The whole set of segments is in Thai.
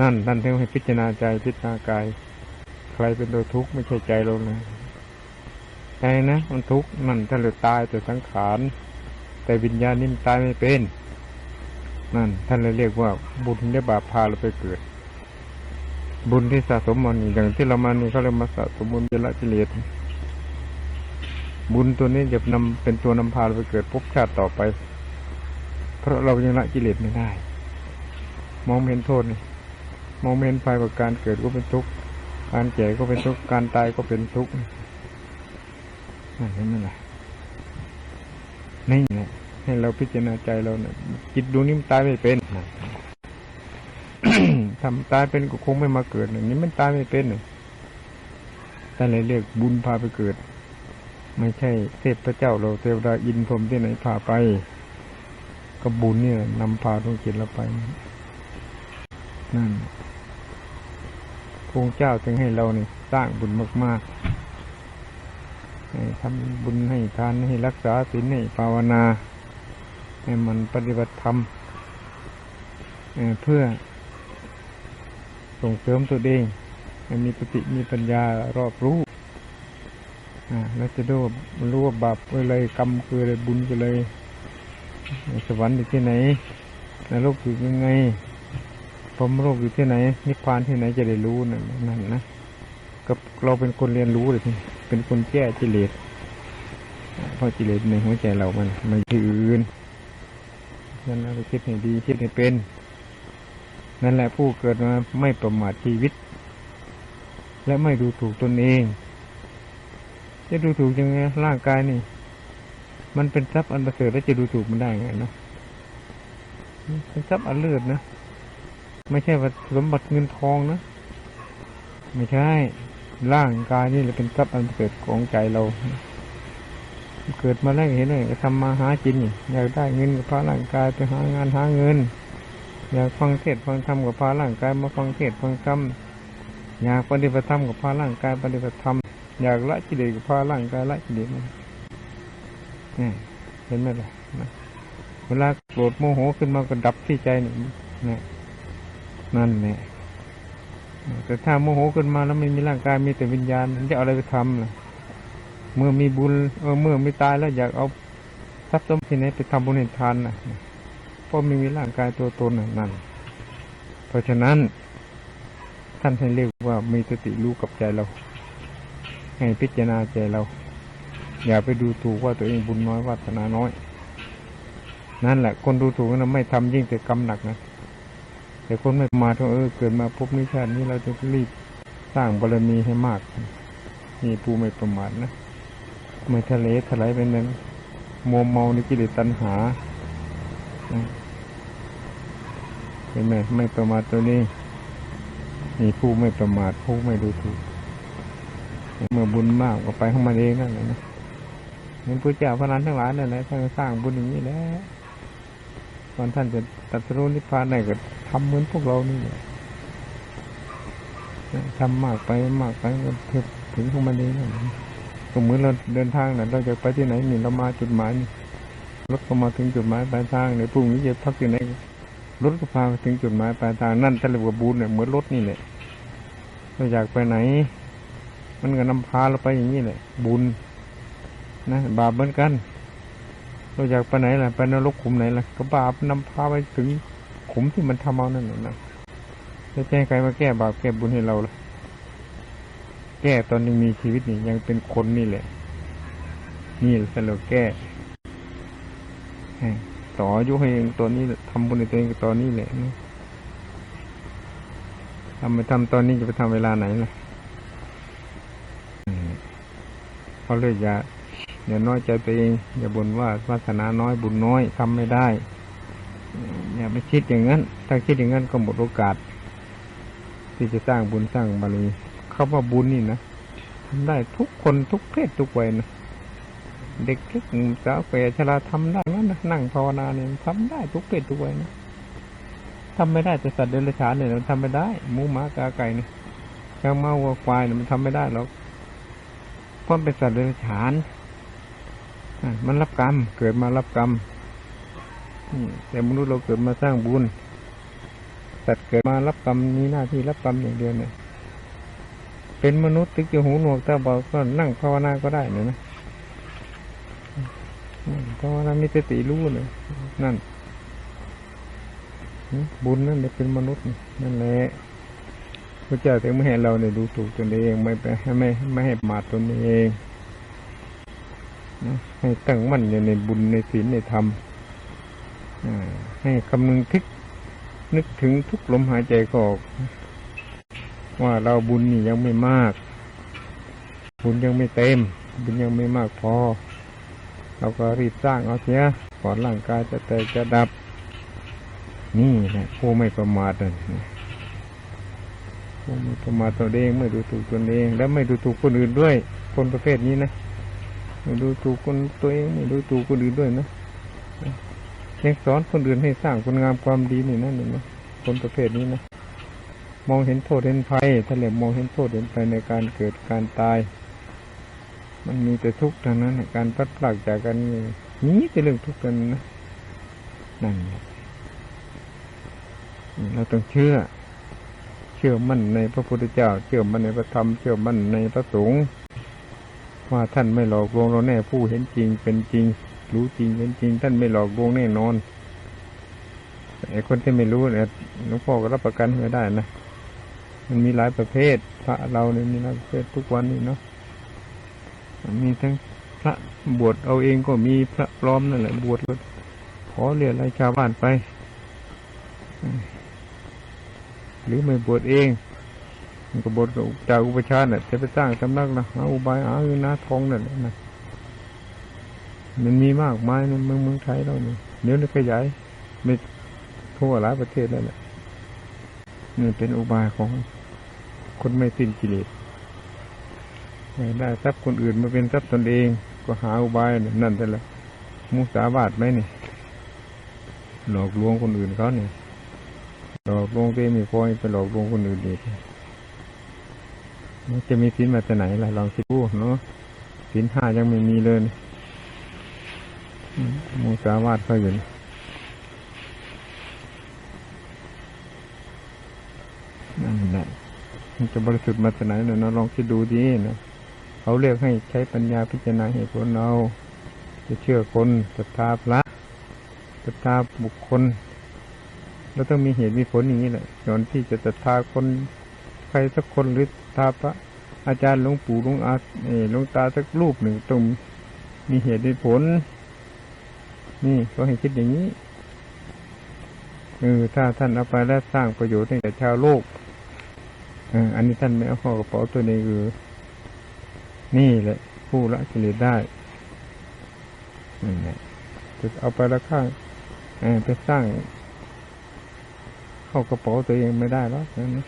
นั่นท่านถึงให้พิจารณาใจพิจารณากาย ใครเป็นตัวทุกข์ไม่ใช่ใจเรานะใจนะ มันทุกข์นั่นถ้าเราตายแต่สังขาร แต่วิญญาณนี่มันตายไม่เป็น นั่น ท่านเลยเรียกว่า บุญและบาปพาเราไปเกิด บุญที่สะสมมานี่อย่างที่เรามานี่เขาเรียกมาสะสมบุญเจละกิเลสบุญตัวนี้จะนำเป็นตัวนำพาเราไปเกิดภพชาติต่อไป เพราะเรายังละกิเลสไม่ได้ มองเห็นโทษนี่ มองไม่เห็นภัยว่าการเกิดก็เป็นทุกข์การแก่ก็เป็นทุกข์การตายก็เป็นทุกข์นั่นเห็นไหมล่ะนี่แหละให้เราพิจารณาใจเราเนี่ยจิตดวงนี้มันตายไม่เป็นนะทำตายเป็นก็คงไม่มาเกิดอย่างนี้มันตายไม่เป็นเนี่ยแต่เลยเรียกบุญพาไปเกิด ไม่ใช่เทพเจ้าเราเทวดาอินพรมที่ไหนพาไปก็บุญเนี่ยนำพาดวงจิตเราไปนั่น พระเจ้าจึงให้เราเนี่ยสร้างบุญมากๆให้ทำบุญให้ทานให้รักษาศีลให้ภาวนา ให้มันปฏิบัติธรรมเพื่อส่งเสริมตัวเองให้มีปฏิมีปัญญารอบรู้แล้วจะรู้ว่ารู้ว่าบาปคืออะไรกรรมคืออะไรบุญคืออะไรสวรรค์อยู่ที่ไหนนรกอยู่ยังไง มโลกอยู่ที่ไหน นิพพานที่ไหนจะได้รู้นั่นนั่นนะกับเราเป็นคนเรียนรู้เลยทีเป็นคนแก้กิเลสเพราะกิเลสในหัวใจเรามันม่ใช่อื่นนั่นเราคิดให้ดีคิดให้เป็น นั่นแหละผู้เกิดมาไม่ประมาทชีวิต และไม่ดูถูกตนเอง จะดูถูกยังไงร่างกายนี่ มันเป็นทรัพย์อันประเสริฐแล้วจะดูถูกมันได้ไงนะเป็นทรัพย์อันเลิศนะ ไม่ใช่ว่าสมบัติเงินทองนะ ไม่ใช่ ร่างกายนี่แหละเป็นทรัพย์อันปรเสริฐของใจเรา เกิดมาแล้วเห็นเลยทำมาหากินอยากได้เงินกับพาร่างกายไปหางานหาเงิน อยากฟังเทศฟังธรรมกับพาร่างกายมาฟังเทศฟังธรรมอยากปฏิบัติธรรมกับพาร่างกายปฏิบัติธรรมอยากละกิเลสกับพาร่างกายละกิเลสนี่เห็นไหมล่ะนะเวลาโกรธโมโหขึ้นมาก็ดับที่ใจนี่นะ นั่นแหละแต่ถ้าโมโหขึ้นมาแล้วไม่มีร่างกายมีแต่วิญญาณจะเอาอะไรไปทำล่ะ เมื่อมีบุญเออเมื่อไม่ตายแล้วอยากเอาทรัพย์สมบัติไหนไปทำบุญให้ทานนะเพราะไม่มีร่างกายตัวตนนั่น เพราะฉะนั้น ท่านให้เรียกว่ามีสติรู้กับใจเรา ให้พิจารณาใจเรา อย่าไปดูถูกว่าตัวเองบุญน้อยวาสนาน้อย นั่นแหละ คนดูถูกนั้นไม่ทำยิ่งแต่กรรมหนักนะ แต่คนไม่ประมาทว่าเออเกิดมาพบนิชาตินี้เราจะรีบสร้างบารมีให้มากนี่ผู้ไม่ประมาทนะไม่ทะเลถลายไปนั้นมัวเมาในกิเลสตัณหาเห็นไหมไม่ประมาทตัวนี้นี่ผู้ไม่ประมาทผู้ไม่ดูถูกเมื่อบุญมากก็ไปของมันเองนั่นแหละนะเห็นพระเจ้าพระนันทั้งหลายนั่นแหละท่านสร้างบุญอย่างนี้แหละ ตอนท่านจะตรัสรู้นิพพานไหนก็ทำเหมือนพวกเรานี่แหละทำมากไปมากไปก็ถึงของมันเองนั่นะก็เหมือนเราเดินทางน่ะ เราจะไปที่ไหนนี่เรามาจุดหมายนี่รถก็มาถึงจุดหมายปลายทางในพรุ่งนี้จะพักที่ไหนรถก็พาไปถึงจุดหมายปลายทางนั่นท่านเรียกว่าบุญเนี่ยเหมือนรถนี่แหละเราอยากไปไหน มันก็นำพาเราไปอย่างนี้แหละบุญนะบาปเหมือนกัน เราอยากไปไหนล่ะไปนรกขุมไหนล่ะก็บาปนำพาไปถึงขุมที่มันทำเอานั่นแหละนะจะแจ้งใครมาแก้บาปแก้บุญให้เราล่ะแก้ตอนยังมีชีวิตนี่ยังเป็นคนนี่แหละ นี่แหละเราแก้ต่ออายุให้ตัวนี้ทำบุญในตัวเองตอนนี้แหละทำไปทำตอนนี้จะไปทำเวลาไหนล่ะเขาเลยอย่า อย่าน้อยใจตัวเอง อย่าบ่นว่าวาสนาน้อยบุญน้อยทำไม่ได้อย่าไปคิดอย่างนั้น ถ้าคิดอย่างนั้นก็หมดโอกาส ที่จะสร้างบุญสร้างบารมีเขาว่าบุญนี่นะทำได้ทุกคนทุกเพศทุกวัยนะเด็กเล็กสาวแก่ชราทำได้งั้นนะนั่งภาวนาเนี่ยทำได้ทุกเพศทุกวัยนะทำไม่ได้แต่สัตว์เดรัจฉานเนี่ยมันทำไม่ได้หมูหมากาไก่เนี่ยช้างม้าวัวควายเนี่ยมันทำไม่ได้หรอกเพราะเป็นสัตว์เดรัจฉาน มันรับกรรม เกิดมารับกรรมแต่มนุษย์เราเกิดมาสร้างบุญสัตว์เกิดมารับกรรมมีหน้าที่รับกรรมอย่างเดียวเนี่ยเป็นมนุษย์ตึกจะหูหนวกตาบอดก็นั่งภาวนาก็ได้เนี่ยนะภาวนามีสติรู้เลยนั่นบุญนั่นเนี่ยเป็นมนุษย์นั่นแหละพระเจ้าถึงไม่ให้เราเนี่ยดูถูกตนเองไม่ไปให้ไม่ไม่ให้มาตนเอง ให้ตั้งมั่นอยู่ในบุญในศีลในธรรมให้คำนึงทึกนึกถึงทุกลมหายใจกออก ว่าเราบุญนี่ยังไม่มาก บุญยังไม่เต็ม บุญยังไม่มากพอ เราก็รีบสร้างเอาเสียก่อนร่างกายจะแตกจะดับ นี่แหละผู้ไม่ประมาทนะผู้ไม่ประมาทตัวเองไม่ดูถูกตัวเอง และไม่ดูถูกคนอื่นด้วย คนประเภทนี้นะ ไม่ดูถูกคนตัวเองไม่ดูถูกคนอื่นด้วยนะยังสอนคนอื่นให้สร้างคุณงามความดีนี่นั่นเองนะคนประเภทนี้นะมองเห็นโทษเห็นภัยถ้าเหลือมองเห็นโทษเห็นภัยในการเกิดการตาย มันมีแต่ทุกข์ท่านั้นการพัดพรากจากกันนี่มีแต่เรื่องทุกข์กันนะนั่นเราต้องเชื่อ เชื่อมั่นในพระพุทธเจ้า เชื่อมั่นในพระธรรม เชื่อมั่นในพระสงฆ์ ว่าท่านไม่หลอกลวงเราแน่ผู้เห็นจริงเป็นจริง รู้จริงเป็นจริง ท่านไม่หลอกลวงแน่นอนไอ้คนที่ไม่รู้เนี่ยหลวงพ่อก็รับประกันไม่ได้นะมันมีหลายประเภท พระเราเนี่ยมีหลายประเภททุกวันนี้เนาะมีทั้งพระบวชเอาเองก็มีพระปลอมนั่นแหละบวชก็ขอเรียนอะไรชาวบ้านไป หรือไม่บวชเอง กบวชกับจากอุปชาย์น่ะจะไปสร้างสำนักนะหาอุบายหาเงินหาทองนั่นแหละนะมันมีมากมายในเมืองเมืองไทยเราเนี่ยเดี๋ยวนี้ขยายไม่ทั่วหลายประเทศแล้วแหละนี่เป็นอุบายของคนไม่สิ้นกิเลสได้ทรัพย์คนอื่นมาเป็นทรัพย์ตนเอง ก็หาอุบายนั่นแต่ละมุสาวาทไหมเนี่ยหลอกลวงคนอื่นเขาเนี่ยหลอกลวงเองม่พอยไปหลอกลวงคนอื่นอีก จะมีสินมาจากไหนล่ะลองคิดดูเนาะสินห้ายังไม่มีเลยมมุสาวาทเขาอยู่นี่นั่นแหละมันจะบริสุทธิ์มาจากไหนเนี่ยนะลองคิดดูดีนะเขาเรียกให้ใช้ปัญญาพิจารณาเหตุผลเอาจะเชื่อคนศรัทธาพระศรัทธาบุคคลแล้วต้องมีเหตุมีผลอย่างนี้แหละก่อนที่จะศรัทธาคน ใครสักคนหรือทาพระอาจารย์หลวงปู่หลวงอาเออหลวงตาสักรูปหนึ่งต้องมีเหตุมีผล นี่เขาให้คิดอย่างนี้เออถ้าท่านเอาไปแล้วสร้างประโยชน์ให้แก่ชาวโลกเอออันนี้ท่านไม่เอาเข้ากระเป๋าตัวเองคือนี่แหละ ผู้ละกิเลสได้นี่แหละจะเอาไปแล้วข้างเออไปสร้าง เข้ากระเป๋าตัวเองไม่ได้แล้วนะ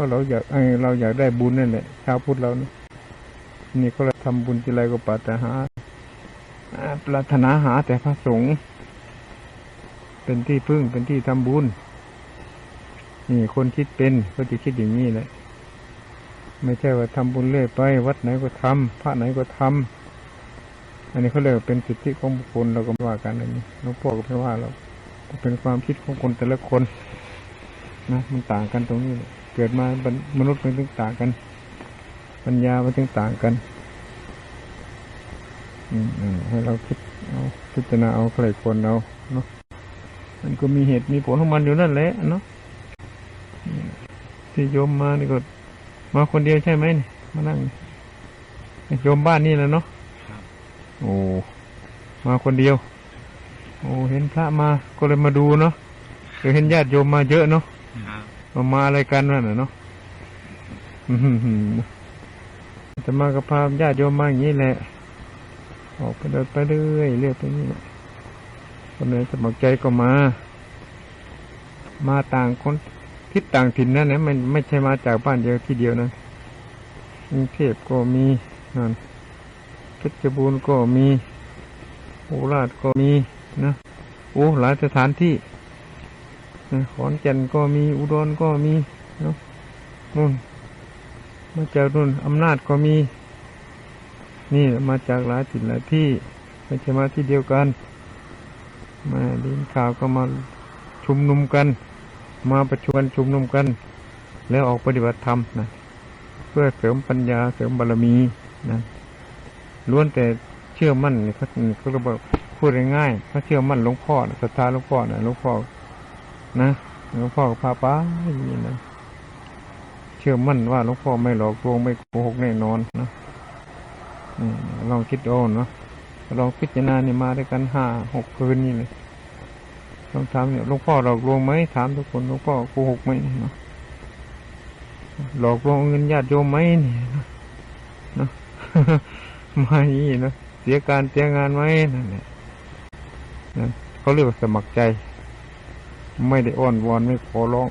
ก็เราอยากเราอยากได้บุญนั่นแหละชาวพุทธเรานะนี่ก็เราทำบุญทีไรก็ปรารถนาหาปรารถนาหาแต่พระสงฆ์เป็นที่พึ่งเป็นที่ทำบุญนี่คนคิดเป็นก็จะคิดอย่างนี้แหละ ไม่ใช่ว่าทำบุญเรื่อยไป วัดไหนก็ทำพระไหนก็ทำอันนี้เขาเรียกว่าเป็นสิทธิของบุคคลเราก็ว่ากันอันนี้หลวงพ่อก็ไม่ว่าเราเป็นความคิดของคนแต่ละคนนะมันต่างกันตรงนี้แหละ เกิดมาเป็นมนุษย์มันถึงต่างกัน ปัญญามันถึงต่างกันอืมอืมให้เราคิดเอาพิจารณาเอาใครควรเอาเนาะมันก็มีเหตุมีผลของมันอยู่นั่นแหละเนาะอืมที่โยมมานี่ก็มาคนเดียวใช่ไหมนี่มานั่งนี่โยมบ้านนี่แหละเนาะโอ้มาคนเดียว โอ้เห็นพระมาก็เลยมาดูเนาะเดี๋ยวเห็นญาติโยมมาเยอะเนาะครับ มามาอะไรกันนั่นน่ะเนาะจะมากับพาญาติโยมมาอย่างนี้แหละ ออกไปเดินไปเรื่อยเรื่อยไปนี่แหละคนไหนสมัครใจก็มา มาต่างคนทิศต่างถิ่นนั่นนะมันไม่ใช่มาจากบ้านเดียวที่เดียวนะกรุงเทพก็มีนั่นเพชรบูรณ์ก็มีโคราชก็มีนะโอ้หลายสถานที่ ขอนแก่นก็มีอุดรก็มีเนาะนู่นมาจากนู่นอำนาจก็มี นี่มาจากหลายถิ่นหลายที่ไม่ใช่มาที่เดียวกัน มาดินข่าวก็มาชุมนุมกัน มาประชุมกันชุมนุมกัน แล้วออกปฏิบัติธรรมนะเพื่อเสริมปัญญาเสริมบารมีนะล้วนแต่เชื่อมั่นเขาเขาเรียกพูดง่ายๆเขาเชื่อมั่นหลวงพ่อศรัทธาหลวงพ่อนะหลวงพ่อ นะหลวงพ่อก็พาไปอย่างนี้นะเชื่อมั่นว่าหลวงพ่อไม่หลอกลวงไม่โกหกแน่นอนนะอลองคิดดูเนาะลองพิจารณาเนี่ยมาด้วยกันห้าหกคืนนี่เลยลองถามเนี่ยหลวงพ่อหลอกลวงไหมถามทุกคนหลวงพ่อโกหกไหมเนาะหลอกลวงเงินญาติโยมไหมเนี่ยนะนะไม่นะเสียการเสียงานไหมนั่นแหละเขาเรียกว่าสมัครใจ ไม่ได้อ้อนวอนไม่ขอร้อง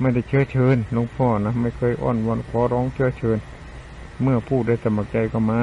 ไม่ได้เชื้อเชิญหลวงพ่อนะไม่เคยอ้อนวอนขอร้องเชื้อเชิญ เมื่อพูดได้สมัครใจก็มา